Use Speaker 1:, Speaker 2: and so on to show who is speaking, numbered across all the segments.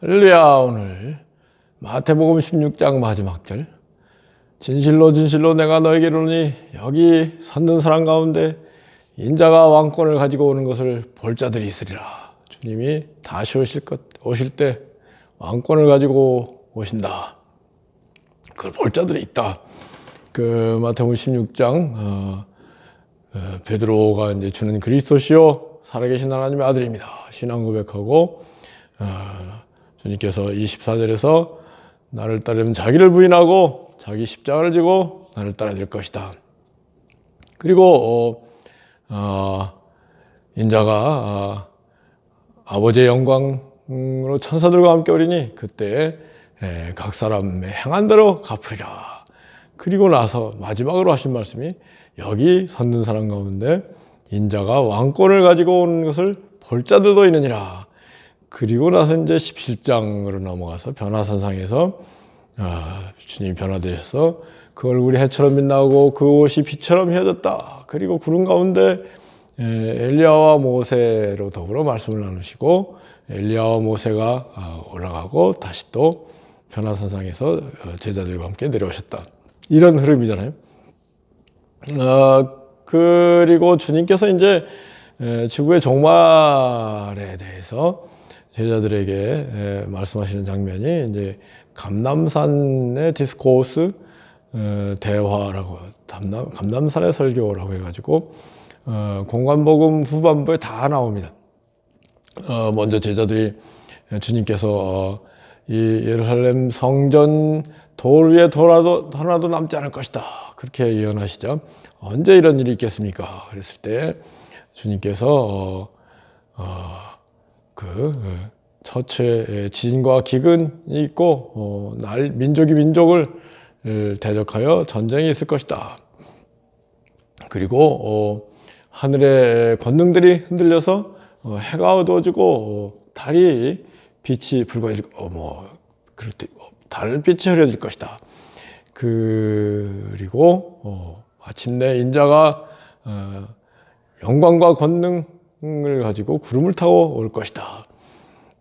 Speaker 1: 할렐루야 오늘. 마태복음 16장 마지막 절. 진실로 진실로 내가 너에게 이르노니 여기 섰는 사람 가운데 인자가 왕권을 가지고 오는 것을 볼 자들이 있으리라. 주님이 다시 오실 것 오실 때 왕권을 가지고 오신다. 그걸 볼 자들이 있다. 그 마태복음 16장 어, 어, 베드로가 이제 주는 그리스도시요 살아계신 하나님의 아들입니다. 신앙 고백하고 어, 주님께서 24절에서 나를 따르면 자기를 부인하고 자기 십자가를 지고 나를 따라야 될 것이다. 그리고 어, 어, 인자가 어, 아버지의 영광으로 천사들과 함께 오리니 그때 에, 각 사람의 행한 대로 갚으리라. 그리고 나서 마지막으로 하신 말씀이 여기 섰는 사람 가운데 인자가 왕권을 가지고 오는 것을 볼 자들도 있느니라. 그리고 나서 이제 17장으로 넘어가서 변화산상에서 아, 주님이 변화되셔서 그 얼굴이 해처럼 빛나고 그 옷이 빛처럼 휘어졌다. 그리고 구름 가운데 에, 엘리야와 모세로 더불어 말씀을 나누시고 엘리야와 모세가 아, 올라가고 다시 또 변화산상에서 어, 제자들과 함께 내려오셨다. 이런 흐름이잖아요. 어, 그리고 주님께서 이제 에, 지구의 종말에 대해서 제자들에게 에, 말씀하시는 장면이 이제 감남산의 디스코스 어, 대화라고 감남, 감남산의 설교라고 해가지고 어, 공간복음 후반부에 다 나옵니다. 어, 먼저 제자들이 주님께서 어, 이 예루살렘 성전 돌 위에 돌아도 하나도 남지 않을 것이다. 그렇게 예언하시죠. 언제 이런 일이 있겠습니까? 그랬을 때 주님께서 어, 어, 그 어, 처처에 지진과 기근이 있고 어, 날 민족이 민족을 에, 대적하여 전쟁이 있을 것이다. 그리고 어, 하늘의 권능들이 흔들려서 어, 해가 어두워지고 어, 달이 빛이 붉어질 어, 뭐 그럴 때 어, 달빛이 흐려질 것이다. 그리고 어, 마침내 인자가 어, 영광과 권능 을 가지고 구름을 타고 올 것이다.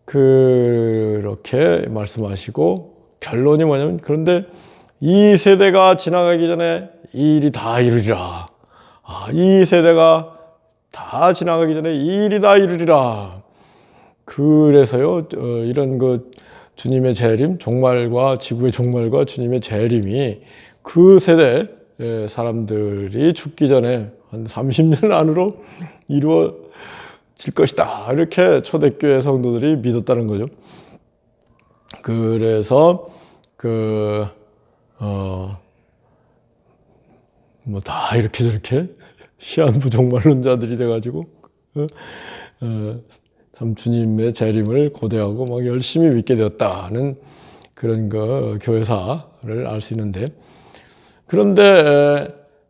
Speaker 1: 그렇게 말씀하시고 결론이 뭐냐면 그런데 이 세대가 지나가기 전에 이 일이 다 이루리라. 아, 이 세대가 다 지나가기 전에 이 일이 다 이루리라. 그래서요, 어, 이런 그 주님의 재림, 종말과 지구의 종말과 주님의 재림이 그 세대 의 사람들이 죽기 전에 한 30년 안으로 이루어 질 것이다. 이렇게 초대교회 성도들이 믿었다는 거죠. 그래서 그, 어, 뭐 다 이렇게 저렇게 시한부 종말론자들이 돼가지고, 어, 어, 참 주님의 재림을 고대하고 막 열심히 믿게 되었다는 그런 그 교회사를 알 수 있는데, 그런데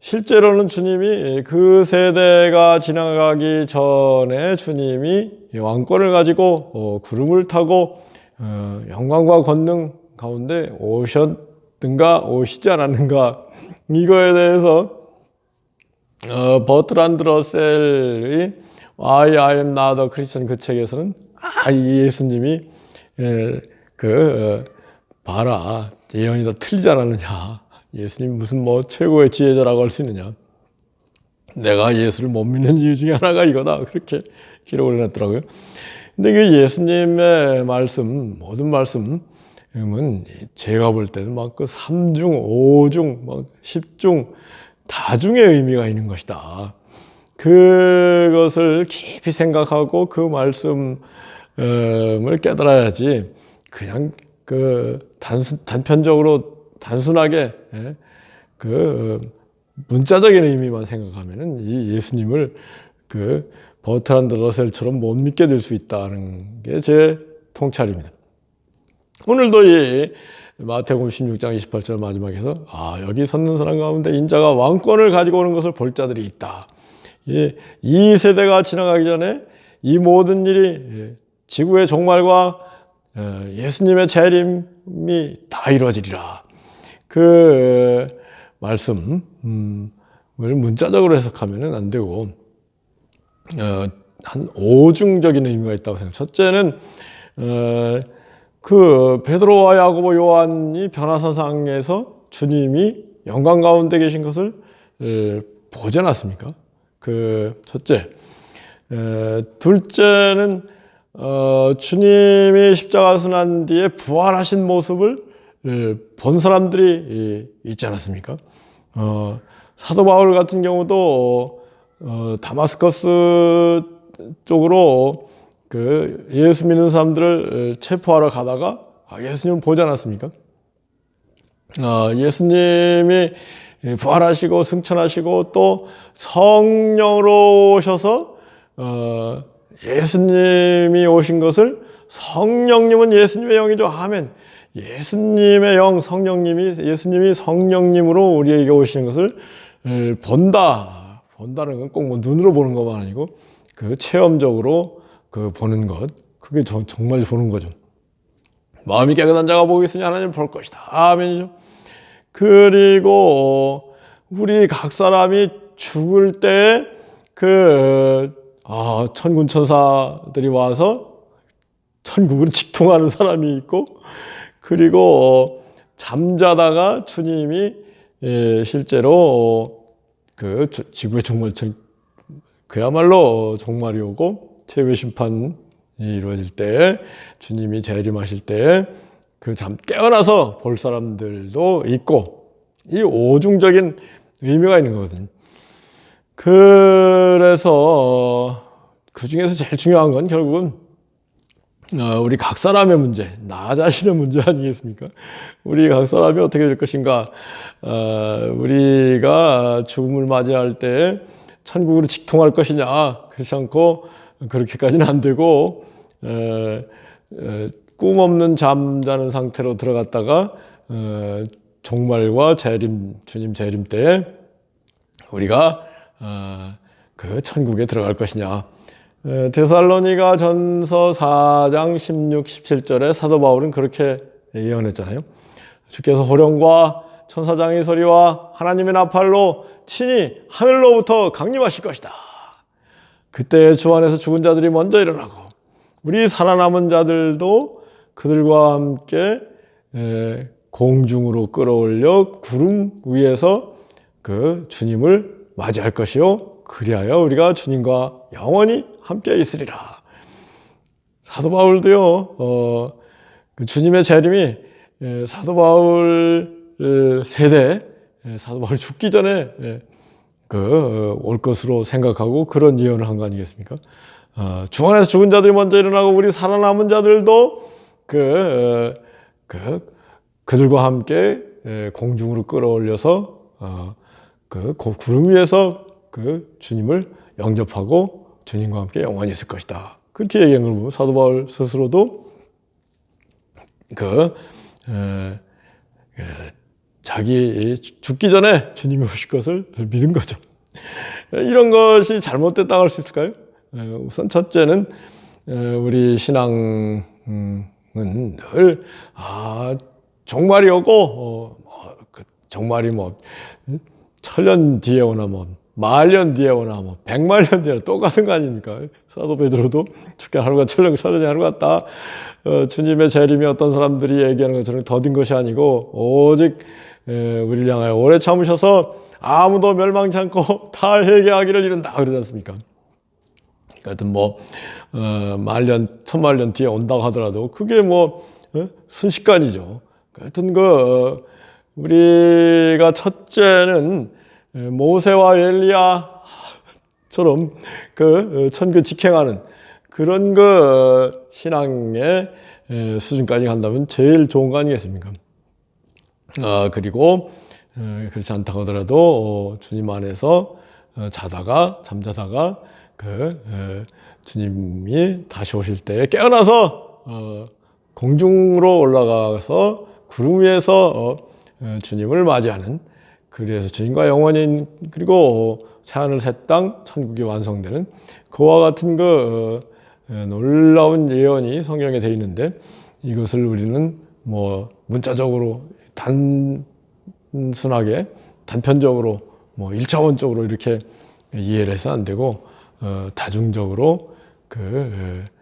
Speaker 1: 실제로는 주님이 그 세대가 지나가기 전에 주님이 왕권을 가지고 어, 구름을 타고 어, 영광과 권능 가운데 오셨든가 오시지 않았는가 이거에 대해서 어, 버트란드 러셀의 I, am not a Christian 그 책에서는 아, 이 예수님이 에, 그 어, 봐라 예언이 다 틀리지 않았느냐 예수님 무슨 뭐 최고의 지혜자라고 할 수 있느냐? 내가 예수를 못 믿는 이유 중에 하나가 이거다. 그렇게 기록을 해놨더라고요. 근데 그 예수님의 말씀 모든 말씀은 제가 볼 때는 막 그 3중, 5중, 막 10중 다중의 의미가 있는 것이다. 그것을 깊이 생각하고 그 말씀을 깨달아야지 그냥 그 단순, 단편적으로 단순하게 예, 그 문자적인 의미만 생각하면은 이 예수님을 그 버트란드 러셀처럼 못 믿게 될 수 있다는 게 제 통찰입니다. 오늘도 이 마태복음 16장 28절 마지막에서 아 여기 섰는 사람 가운데 인자가 왕권을 가지고 오는 것을 볼 자들이 있다. 예, 이 세대가 지나가기 전에 이 모든 일이 예, 지구의 종말과 어, 예수님의 재림이 다 이루어지리라. 그 말씀을 문자적으로 해석하면 안 되고 어, 한 오중적인 의미가 있다고 생각합니다. 첫째는 어, 그 베드로와 야고보 요한이 변화사상에서 주님이 영광 가운데 계신 것을 에, 보지 않았습니까? 그 첫째, 에, 둘째는 어, 주님이 십자가 순환 뒤에 부활하신 모습을 에, 본 사람들이 이, 있지 않았습니까? 어, 사도 바울 같은 경우도 어, 다마스커스 쪽으로 그 예수 믿는 사람들을 체포하러 가다가 아, 예수님을 보지 않았습니까? 어, 예수님이 부활하시고 승천하시고 또 성령으로 오셔서 어, 예수님이 오신 것을 성령님은 예수님의 영이죠. 아멘. 예수님의 영, 성령님이 예수님이 성령님으로 우리에게 오시는 것을 에, 본다. 본다는 건 꼭 뭐 눈으로 보는 것만 아니고 그 체험적으로 그 보는 것. 그게 저- 정말 보는 거죠. 마음이 깨끗한 자가 있으니 하나님 볼 것이다. 아멘이죠. 그리고 우리 각 사람이 죽을 때그 아, 천군 천사들이 와서 천국을 직통하는 사람이 있고 그리고 잠자다가 주님이 예, 실제로 그 주- 지구의 종말 그야말로 종말이 오고 최후의 심판이 이루어질 때 주님이 재림하실 때 그 잠 깨어나서 볼 사람들도 있고 이 오중적인 의미가 있는 거거든요. 그래서 그 중에서 제일 중요한 건 결국은 어, 우리 각 사람의 문제, 나 자신의 문제 아니겠습니까? 우리 각 사람이 어떻게 될 것인가? 어, 우리가 죽음을 맞이할 때 천국으로 직통할 것이냐? 그렇지 않고 그렇게까지는 안 되고 에, 에, 꿈 없는 잠자는 상태로 들어갔다가 어, 종말과 재림 주님 재림 때 우리가 어, 그 천국에 들어갈 것이냐. 에, 데살로니가 전서 4장 16, 17절에 사도 바울은 그렇게 예언했잖아요. 주께서 호령과 천사장의 소리와 하나님의 나팔로 친히 하늘로부터 강림하실 것이다. 그때 주 안에서 죽은 자들이 먼저 일어나고 우리 살아남은 자들도 그들과 함께 에, 공중으로 끌어올려 구름 위에서 그 주님을 맞이할 것이요 그리하여 우리가 주님과 영원히 함께 있으리라. 사도 바울도요. 어, 그 주님의 재림이 에, 사도 바울 에, 세대 에, 사도 바울 죽기 전에 에, 그, 어, 올 것으로 생각하고 그런 예언을 한 거 아니겠습니까? 어, 주 안에서 죽은 자들이 먼저 일어나고 우리 살아남은 자들도 그, 어, 그, 그들과 함께 에, 공중으로 끌어올려서 어, 그 고- 구름 위에서 그 주님을 영접하고 주님과 함께 영원히 있을 것이다. 그렇게 얘기한 걸 보면 사도 바울 스스로도 그 에, 에, 자기 죽기 전에 주님이 오실 것을 믿은 거죠. 이런 것이 잘못됐다고 할 수 있을까요? 에, 우선 첫째는 에, 우리 신앙은 늘 아, 종말이 오고 어, 뭐, 그 종말이 뭐 천년 뒤에 오나 뭐 만년 뒤에 오나 뭐 백만 년 뒤에 똑같은 거 아닙니까? 사도 베드로도 죽게 하루가 천년 천년이 하루 같다. 어, 주님의 재림이 어떤 사람들이 얘기하는 것처럼 더딘 것이 아니고 오직 에, 우리를 향하여 오래 참으셔서 아무도 멸망치 않고 다 회개하기를 이룬다 그러지 않습니까? 하여튼 뭐 어, 말년 천만년 뒤에 온다고 하더라도 그게 뭐 어? 순식간이죠. 하여튼 그 어, 우리가 첫째는 에, 모세와 엘리야처럼 그 어, 천그 직행하는 그런 그 어, 신앙의 에, 수준까지 간다면 제일 좋은 거 아니겠습니까? 어, 그리고 어, 그렇지 않다고 하더라도 어, 주님 안에서 어, 자다가 잠자다가 그 어, 주님이 다시 오실 때 깨어나서 어, 공중으로 올라가서 구름 위에서 주님을 맞이하는 그래서 주님과 영원히 그리고 새하늘 새 땅 천국이 완성되는 그와 같은 그 어, 어, 놀라운 예언이 성경에 되어 있는데 이것을 우리는 뭐 문자적으로 단순하게 단편적으로 뭐 일차원적으로 이렇게 이해를 해서 안 되고 어, 다중적으로 그 어,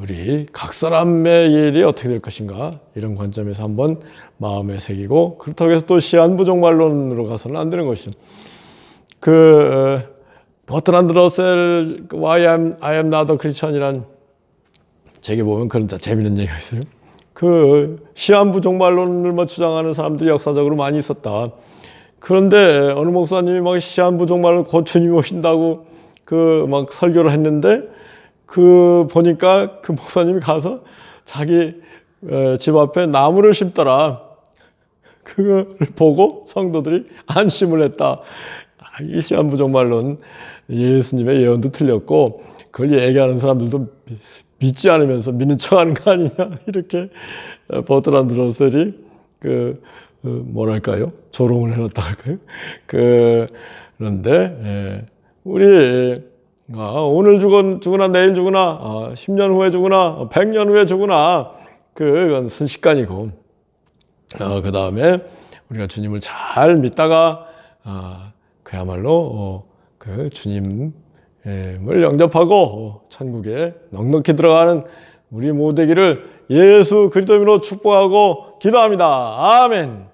Speaker 1: 우리 각 사람의 일이 어떻게 될 것인가 이런 관점에서 한번 마음에 새기고 그렇다고 해서 또 시한부종말론으로 가서는 안 되는 것이죠. 그 어, 버트란드 러셀 그 Why I'm, I am not a Christian이란 책에 보면 그런 자- 재밌는 얘기가 있어요. 그 시한부종말론을 뭐 주장하는 사람들이 역사적으로 많이 있었다. 그런데 어느 목사님이 막 시한부종말론 곧 주님이 오신다고 그 막 설교를 했는데 그 보니까 그 목사님이 가서 자기 어, 집 앞에 나무를 심더라. 그걸 보고 성도들이 안심을 했다. 아, 이 시한부종말론 예수님의 예언도 틀렸고 그걸 얘기하는 사람들도 미- 믿지 않으면서 믿는 척하는 거 아니냐 이렇게 어, 버트란드 러셀이 그 어, 뭐랄까요 조롱을 해놨다 할까요? 그 그런데 예, 우리 아, 오늘 죽은, 죽으나 내일 죽으나 아, 10년 후에 죽으나 100년 후에 죽으나 그건 순식간이고 어, 그 다음에 우리가 주님을 잘 믿다가 아, 그야말로 어, 그 주님을 영접하고 어, 천국에 넉넉히 들어가는 우리 모두기를 예수 그리스도로 축복하고 기도합니다. 아멘.